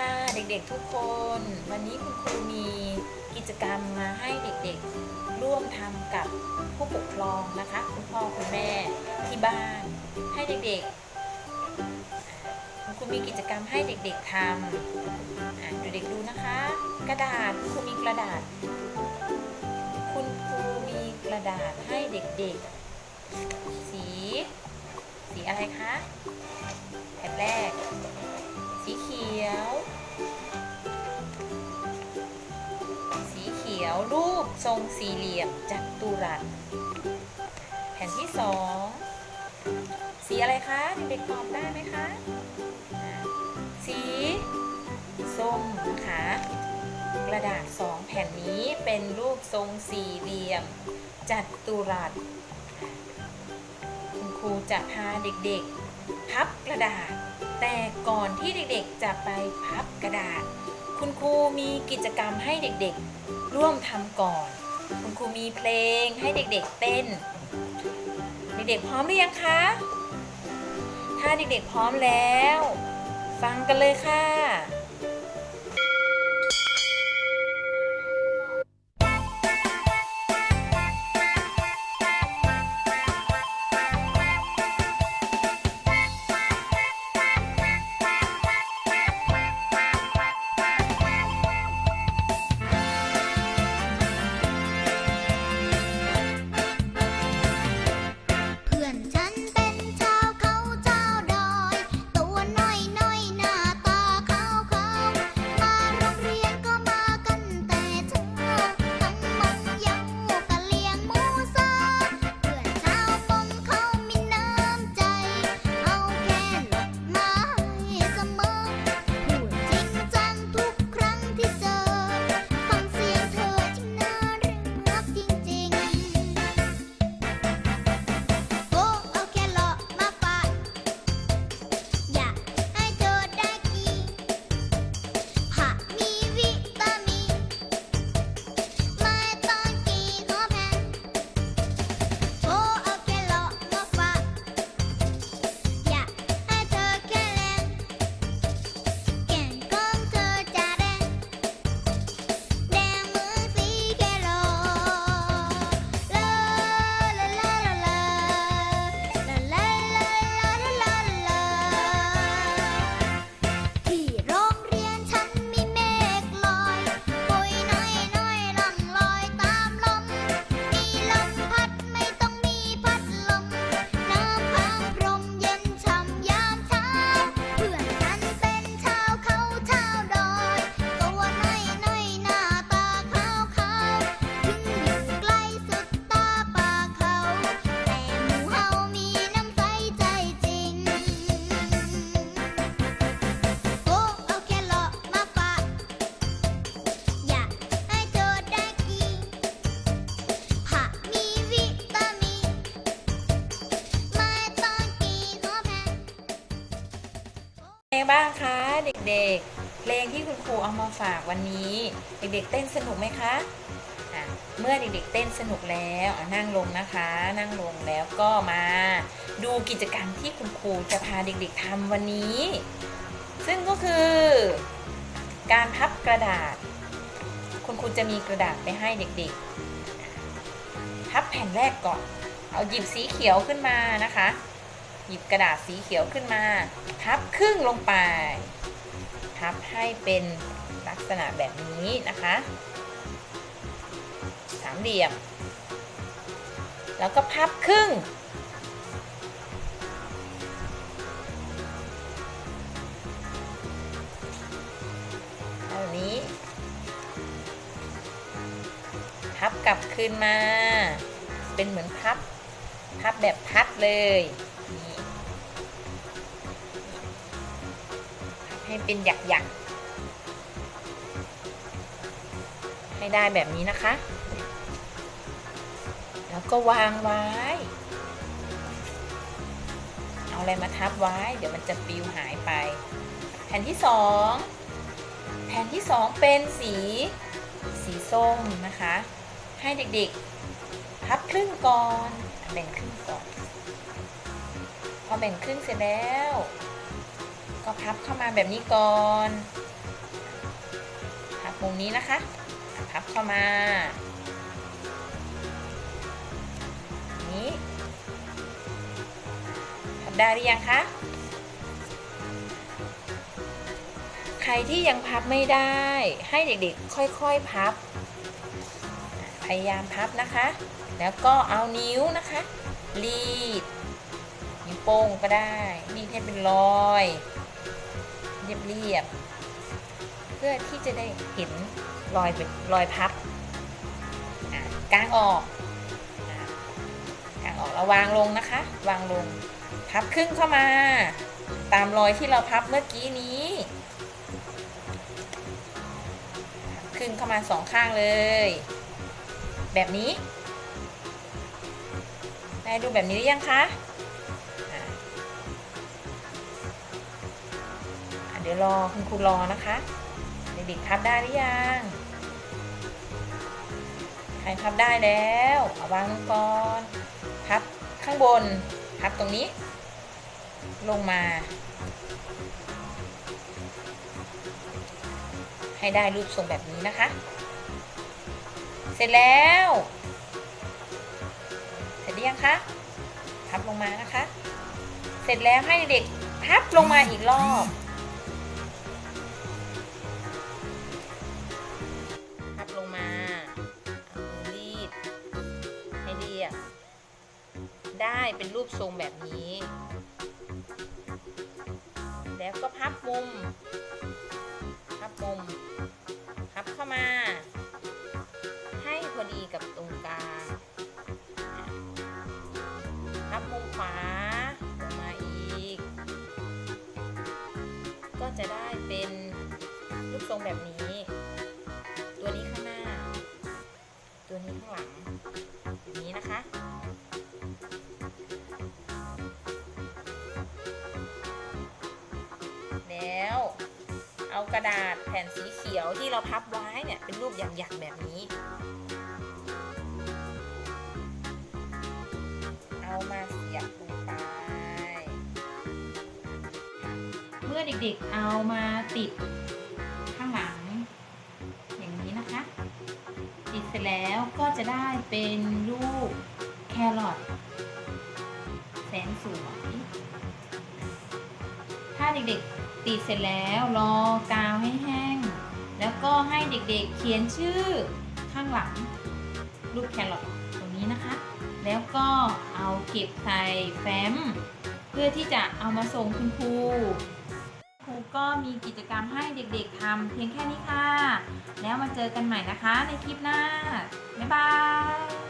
ค่ะเด็กๆทุกคน วันนี้คุณครูมีกิจกรรมมาให้เด็กๆ ร่วมทำกับผู้ปกครองนะคะ คุณพ่อคุณแม่ที่บ้าน ให้เด็กๆ คุณครูมีกิจกรรมให้เด็กๆทำเด็กๆดูนะคะ กระดาษคุณครูมีกระดาษ คุณครูมีกระดาษให้เด็กๆ สี สีอะไรคะ ทรงสี่เหลี่ยมจัตุรัส แผ่นที่สองสีอะไรคะเด็กๆตอบได้ไหมคะ สีส้มนะคะ กระดาษสองแผ่นนี้เป็นรูปทรงสี่เหลี่ยมจัตุรัส คุณครูจะพาเด็กๆ พับกระดาษ แต่ก่อนที่เด็กๆจะไปพับกระดาษ คุณครูมีกิจกรรมให้เด็กๆ ร่วมทำก่อน คุณครูมีเพลงให้เด็กๆเต้น เด็กๆพร้อมหรือยังคะ ถ้าเด็กๆพร้อมแล้ว ฟังกันเลยค่ะ บ้างคะ เด็กๆ เพลงที่คุณครูเอามาฝากวันนี้ เด็กๆ เต้นสนุกไหมคะะเมื่อเด็กๆ เต้นสนุกแล้วนั่งลงนะคะ นั่งลงแล้วก็มา ดูกิจกรรมที่คุณครูจะพาเด็กๆทำวันนี้ ซึ่งก็คือ การพับกระดาษ คุณครูจะมีกระดาษไปให้เด็กๆ พับแผ่นแรกก่อน เอาหยิบสีเขียวขึ้นมานะคะ หยิบกระดาษสีเขียวขึ้นมา พับครึ่งลงไป พับให้เป็นลักษณะแบบนี้นะคะ สามเหลี่ยม แล้วก็พับครึ่ง แบบนี้ พับกลับคืนมา เป็นเหมือนพับ พับแบบพัดเลย ให้เป็นหยักหยักๆ ให้ได้แบบนี้นะคะ แล้วก็วางไว้ เอาอะไรมาทับไว้ เดี๋ยวมันจะปลิวหายไป แผ่นที่สองแผ่นที่สองเป็นสีสีส้มนะคะ ให้เด็กๆ พับครึ่งก่อน แบ่งครึ่งก่อน พอแบ่งครึ่งเสร็จแล้ว ก็พับเข้ามาแบบนี้ก่อนพับมุมนี้นะคะอะพับเข้ามานี้พับได้หรือยังคะใครที่ยังพับไม่ได้ให้เด็กๆ ค่อยๆพับ พยายามพับนะคะ แล้วก็เอานิ้วนะคะ รีดนิ้วโป้งก็ได้รีดให้เป็นรอย เรียบๆ เพื่อที่จะได้เห็นรอยเป็นรอยพับกางออกกางออกแล้ววางลงนะคะ วางลง พับครึ่งเข้ามา ตามรอยที่เราพับเมื่อกี้นี้ครึ่งเข้ามาสองข้างเลย แบบนี้ได้ดูแบบนี้หรือยังคะ ดี๋ยวรอคุณครูรอนะคะเด็กๆพับได้หรือยังใครพับได้แล้วเอาวางลงก่อนพับข้างบนพับตรงนี้ ลงมา ให้ได้รูปทรงแบบนี้นะคะ เสร็จแล้วเสร็จหรือยังคะพับลงมานะคะ เสร็จแล้วให้เด็กพับลงมาอีกรอบพับ ได้เป็นรูปทรงแบบนี้ แล้วก็พับมุม พับมุม พับเข้ามา ให้พอดีกับตรงกลางพับมุมขวาลงมาอีก ก็จะได้เป็นรูปทรงแบบนี้ กระดาษแผ่นสีเขียวที่เราพับไว้เนี่ยเป็นรูปหยักๆแบบนี้ เอามาเสียบลงไปเมื่อเด็กๆเอามาติดข้างหลัง อย่างนี้นะคะ ติดเสร็จแล้วก็จะได้เป็นรูปแครอทแสนสวยถ้าเด็กๆ ติดเสร็จแล้วรอกาวให้แห้ง แล้วก็ให้เด็กๆเขียนชื่อข้างหลังรูปแครอทตรงนี้นะคะ แล้วก็เอาเก็บใส่แฟ้ม เพื่อที่จะเอามาส่งคุณครูครูก็มีกิจกรรมให้เด็กๆทำเพียงแค่นี้ค่ะ แล้วมาเจอกันใหม่นะคะในคลิปหน้า บ๊ายบาย